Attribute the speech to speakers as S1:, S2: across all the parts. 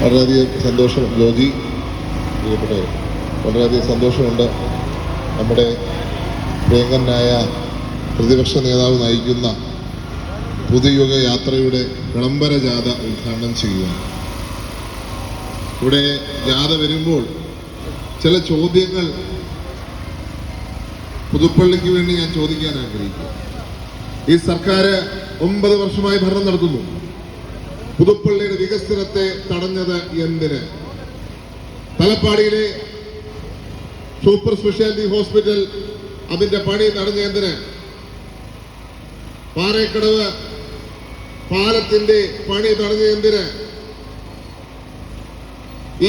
S1: വളരെയധികം സന്തോഷം. ജോജി പ്രിയപ്പെട്ടവർ വളരെയധികം സന്തോഷമുണ്ട്. നമ്മുടെ പ്രിയങ്കരനായ പ്രതിപക്ഷ നേതാവ് നയിക്കുന്ന പുതുയുഗ യാത്രയുടെ വിളംബര ജാഥ ഉദ്ഘാടനം ചെയ്യുക ഇവിടെ ജാഥ വരുമ്പോൾ ചില ചോദ്യങ്ങൾ പുതുപ്പള്ളിക്ക് വേണ്ടി ഞാൻ ചോദിക്കാൻ ആഗ്രഹിക്കുന്നു. ഈ സർക്കാർ ഒമ്പത് വർഷമായി ഭരണം നടത്തുന്നു. പുതുപ്പള്ളിയുടെ വികസനത്തെ തടഞ്ഞത് എന്തിന്? തലപ്പാടിയിലെ സൂപ്പർ സ്പെഷ്യാലിറ്റി ഹോസ്പിറ്റൽ അതിന്റെ പണി തടഞ്ഞ എന്തിന്? പാറേക്കടവ് പാലത്തിന്റെ പണി തടഞ്ഞ എന്തിന്?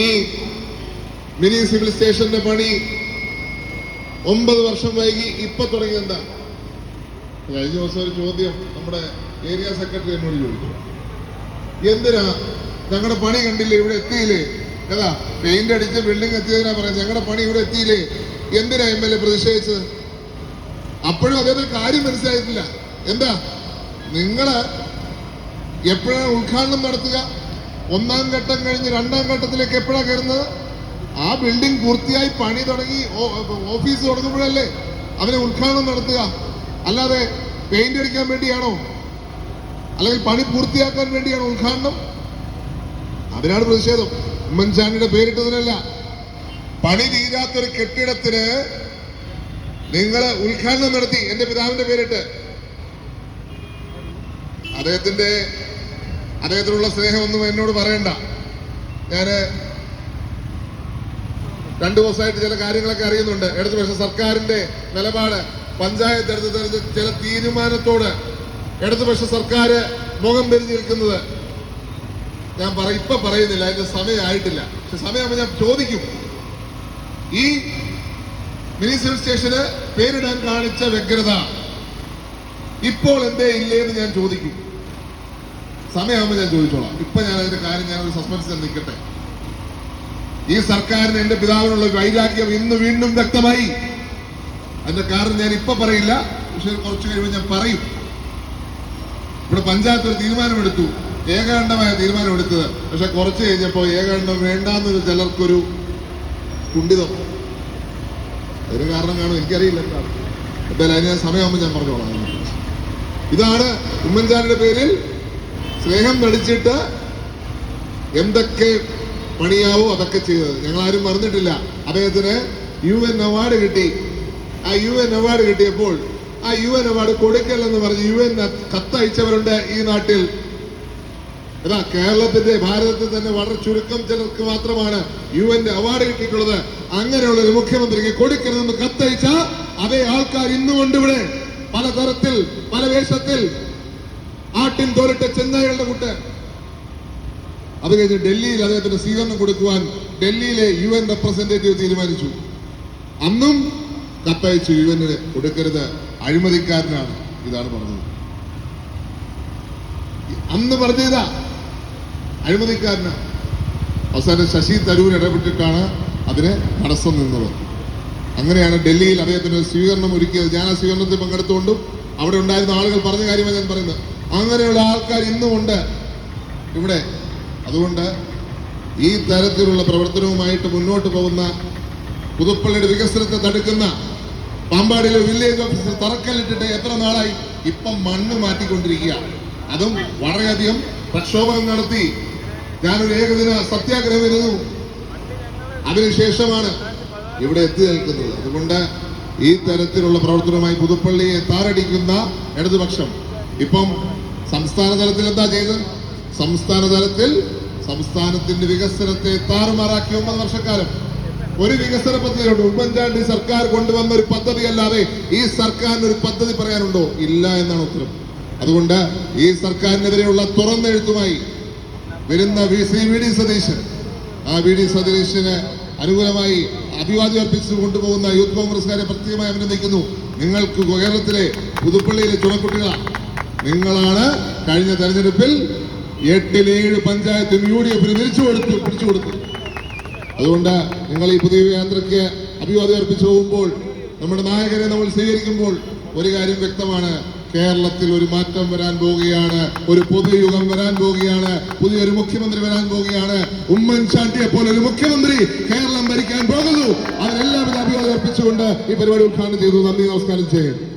S1: ഈ മിനി സിവിൽ സ്റ്റേഷന്റെ പണി ഒമ്പത് വർഷം വൈകി ഇപ്പൊ തുടങ്ങിയെന്താ? കഴിഞ്ഞ ദിവസം ഒരു ചോദ്യം നമ്മുടെ ഏരിയ സെക്രട്ടറി എന്നോട് ചോദിച്ചു. എന്തിനാ? ഞങ്ങളുടെ പണി കണ്ടില്ലേ ഇവിടെ എത്തിയില്ലേ? ഏതാ പെയിന്റ് അടിച്ച് ബിൽഡിംഗ് എത്തിയതിനാ പറയുന്നത് ഞങ്ങളുടെ പണി ഇവിടെ എത്തിയില്ലേ? എന്തിനാ എം എൽ എ പ്രതിഷേധിച്ചത്? അപ്പോഴും അദ്ദേഹത്തിന് കാര്യം മനസ്സിലായിട്ടില്ല. എന്താ? നിങ്ങൾ എപ്പോഴാണ് ഉദ്ഘാടനം നടത്തുക? ഒന്നാം ഘട്ടം കഴിഞ്ഞ് രണ്ടാം ഘട്ടത്തിലേക്ക് എപ്പോഴാണ് കയറുന്നത്? ആ ബിൽഡിംഗ് പൂർത്തിയായി പണി തുടങ്ങി ഓഫീസ് തുടങ്ങുമ്പോഴല്ലേ അവരെ ഉദ്ഘാടനം നടത്തുക? അല്ലാതെ പെയിന്റ് അടിക്കാൻ വേണ്ടിയാണോ? അല്ലെങ്കിൽ പണി പൂർത്തിയാക്കാൻ വേണ്ടിയാണ് ഉദ്ഘാടനം. അതിനാണ് പ്രതിഷേധം. ഉമ്മൻചാണ്ടിയുടെ പേരിട്ടതിനല്ല. പണി തീരാത്തൊരു കെട്ടിടത്തിന് നിങ്ങൾ ഉദ്ഘാടനം നടത്തി. എന്റെ പിതാവിന്റെ പേരിട്ട്. അദ്ദേഹത്തിന്റെ അദ്ദേഹത്തിനുള്ള സ്നേഹമൊന്നും എന്നോട് പറയണ്ട. ഞാൻ രണ്ടു ദിവസമായിട്ട് ചില കാര്യങ്ങളൊക്കെ അറിയുന്നുണ്ട്. ഇടതുപക്ഷ സർക്കാരിന്റെ നിലപാട് പഞ്ചായത്ത് എടുത്ത് ചില തീരുമാനത്തോട് ഇടതുപക്ഷ സർക്കാർ മുഖം പെരുതി നിൽക്കുന്നത് ഞാൻ പറ ഇപ്പൊ പറയുന്നില്ല അതിന്റെ സമയമായിട്ടില്ല. പക്ഷെ സമയമാകുമ്പോൾ ഞാൻ ചോദിക്കും. ഈ മിനി സിവിൽ സ്റ്റേഷന് പേരിടാൻ കാണിച്ച വ്യഗ്രത ഇപ്പോൾ എന്തേ ഇല്ലേ എന്ന് ഞാൻ ചോദിക്കും. സമയമാകുമ്പോൾ ഞാൻ ചോദിച്ചോളാം. ഇപ്പൊ ഞാൻ അതിന്റെ കാര്യം ഞാൻ ഒരു സസ്പെൻസിൽ നിൽക്കട്ടെ. ഈ സർക്കാരിന് എന്റെ പിതാവിനുള്ള വൈരാഗ്യം ഇന്ന് വീണ്ടും വ്യക്തമായി. അതിന്റെ കാരണം ഞാൻ ഇപ്പൊ പറയില്ല. പക്ഷെ കുറച്ച് കഴിയുമ്പോൾ ഞാൻ പറയും. ഇവിടെ പഞ്ചായത്ത് ഒരു തീരുമാനമെടുത്തു. ഏകാണ്ഡമായ തീരുമാനമെടുത്തത്. പക്ഷെ കുറച്ച് കഴിഞ്ഞപ്പോൾ ഏകാണ്ഡം വേണ്ടാന്നൊരു ചിലർക്കൊരു കുണ്ടിതം അതിന് കാരണം കാണും എനിക്കറിയില്ല എന്തായാലും അതിന് സമയമാകുമ്പോൾ ഞാൻ പറഞ്ഞോളാം. ഇതാണ് ഉമ്മൻചാണ്ടിയുടെ പേരിൽ സ്നേഹം നടിച്ചിട്ട് എന്തൊക്കെ പണിയാവോ അതൊക്കെ ചെയ്തത്. ഞങ്ങൾ ആരും മറന്നിട്ടില്ല. അദ്ദേഹത്തിന് യു എൻ അവാർഡ് കിട്ടി. ആ യു എൻ അവാർഡ് കിട്ടിയപ്പോൾ ആ യു എൻ അവാർഡ് കൊടുക്കല്ലെന്ന് പറഞ്ഞ് യു എൻ കത്തയച്ചവരുണ്ട് ഈ നാട്ടിൽ. അതാ കേരളത്തിന്റെ ഭാരതത്തിൽ തന്നെ വളരെ ചുരുക്കം ചിലർക്ക് മാത്രമാണ് യു എന്റെ അവാർഡ് കിട്ടിയിട്ടുള്ളത്. അങ്ങനെയുള്ള ഒരു മുഖ്യമന്ത്രിക്ക് കൊടുക്കരുതെന്ന് കത്തയച്ച അതേ ആൾക്കാർ ഇന്നുകൊണ്ട് ഇവിടെ. പലതരത്തിൽ പല വേഷത്തിൽ. ആട്ടിൻ തോരിട്ട ചെന്നായികളുടെ കൂട്ട്. അത് കഴിഞ്ഞ് ഡൽഹിയിൽ അദ്ദേഹത്തിന് സ്വീകരണം കൊടുക്കുവാൻ ഡൽഹിയിലെ യു എൻ റെപ്രസെന്റേറ്റീവ് തീരുമാനിച്ചു. അന്നും കത്തയച്ചു യു എന്നിന് കൊടുക്കരുത്. അഴിമതിക്കാരനാണ് ഇതാണ് പറഞ്ഞത്. അന്ന് പറഞ്ഞതാ അഴിമതിക്കാരനാണ് അവസാനം ശശി തരൂർ ഇടപെട്ടിട്ടാണ് അതിന് തടസ്സം നിന്നത്. അങ്ങനെയാണ് ഡൽഹിയിൽ അദ്ദേഹത്തിന് സ്വീകരണം ഒരുക്കിയത്. ഞാൻ ആ സ്വീകരണത്തിൽ പങ്കെടുത്തുകൊണ്ടും അവിടെ ഉണ്ടായിരുന്ന ആളുകൾ പറഞ്ഞ കാര്യമാണ് ഞാൻ പറയുന്നത്. അങ്ങനെയുള്ള ആൾക്കാർ ഇന്നുമുണ്ട്. ഇവിടെ. അതുകൊണ്ട് ഈ തരത്തിലുള്ള പ്രവർത്തനവുമായിട്ട് മുന്നോട്ട് പോകുന്ന പുതുപ്പള്ളിയുടെ വികസനത്തെ തടുക്കുന്ന പാമ്പാടിയിലെ വില്ലേജ് ഓഫീസർ തറക്കല്ലിട്ടിട്ട് എത്ര നാളായി? ഇപ്പം മണ്ണ് മാറ്റിക്കൊണ്ടിരിക്കുക. അതും വളരെയധികം പ്രക്ഷോഭം നടത്തി. ഞാനൊരു ഏകദിന സത്യാഗ്രഹം ഇരുന്നു അതിനുശേഷമാണ് ഇവിടെ എത്തി നിൽക്കുന്നത്. അതുകൊണ്ട് ഈ തരത്തിലുള്ള പ്രവർത്തനവുമായി പുതുപ്പള്ളിയെ താറടിക്കുന്ന ഇടതുപക്ഷം. ഇപ്പം സംസ്ഥാന തലത്തിൽ എന്താ ചെയ്തത്? സംസ്ഥാന തലത്തിൽ സംസ്ഥാനത്തിന്റെ വികസനത്തെ താറുമാറാക്കി ഒമ്പത് വർഷക്കാലം. ഒരു വികസന പദ്ധതിയുണ്ട് ഉമ്മൻചാണ്ടി സർക്കാർ കൊണ്ടുവന്ന ഒരു പദ്ധതി അല്ലാതെ ഈ സർക്കാരിന് ഒരു പദ്ധതി പറയാനുണ്ടോ? ഇല്ല എന്നാണ് ഉത്തരം. അതുകൊണ്ട് ഈ സർക്കാരിനെതിരെയുള്ള തുറന്നെഴുത്തുമായി വരുന്ന V C V D Satheesan ആ വി ഡി സതീശന് അനുകൂലമായി അഭിവാദ്യം അർപ്പിച്ചു കൊണ്ടുപോകുന്ന യൂത്ത് കോൺഗ്രസ്സുകാരെ പ്രത്യേകമായി അഭിനന്ദിക്കുന്നു. നിങ്ങൾക്ക് കേരളത്തിലെ പുതുപ്പള്ളിയിലെ ചുണക്കുട്ടികളാണ് നിങ്ങളാണ് കഴിഞ്ഞ തെരഞ്ഞെടുപ്പിൽ എട്ടിലേഴ് പഞ്ചായത്തും യു ഡി എഫിന് തിരിച്ചു കൊടുത്തു പിടിച്ചു കൊടുത്തു. അതുകൊണ്ട് നിങ്ങൾ ഈ പുതിയ യാത്രയ്ക്ക് അഭിവാദ്യം അർപ്പിച്ചു പോകുമ്പോൾ നമ്മുടെ നായകരെ നമ്മൾ സ്വീകരിക്കുമ്പോൾ ഒരു കാര്യം വ്യക്തമാണ്. കേരളത്തിൽ ഒരു മാറ്റം വരാൻ പോവുകയാണ് ഒരു പുതുയുഗം വരാൻ പോവുകയാണ് പുതിയൊരു മുഖ്യമന്ത്രി വരാൻ പോവുകയാണ്. ഉമ്മൻചാണ്ടിയെ പോലെ ഒരു മുഖ്യമന്ത്രി കേരളം ഭരിക്കാൻ പോകുന്നു. അതിനെല്ലാവിധ അഭിവാദ്യം അർപ്പിച്ചുകൊണ്ട് ഈ പരിപാടി ഉദ്ഘാടനം ചെയ്തു. നന്ദി നമസ്കാരം ചെയ്യും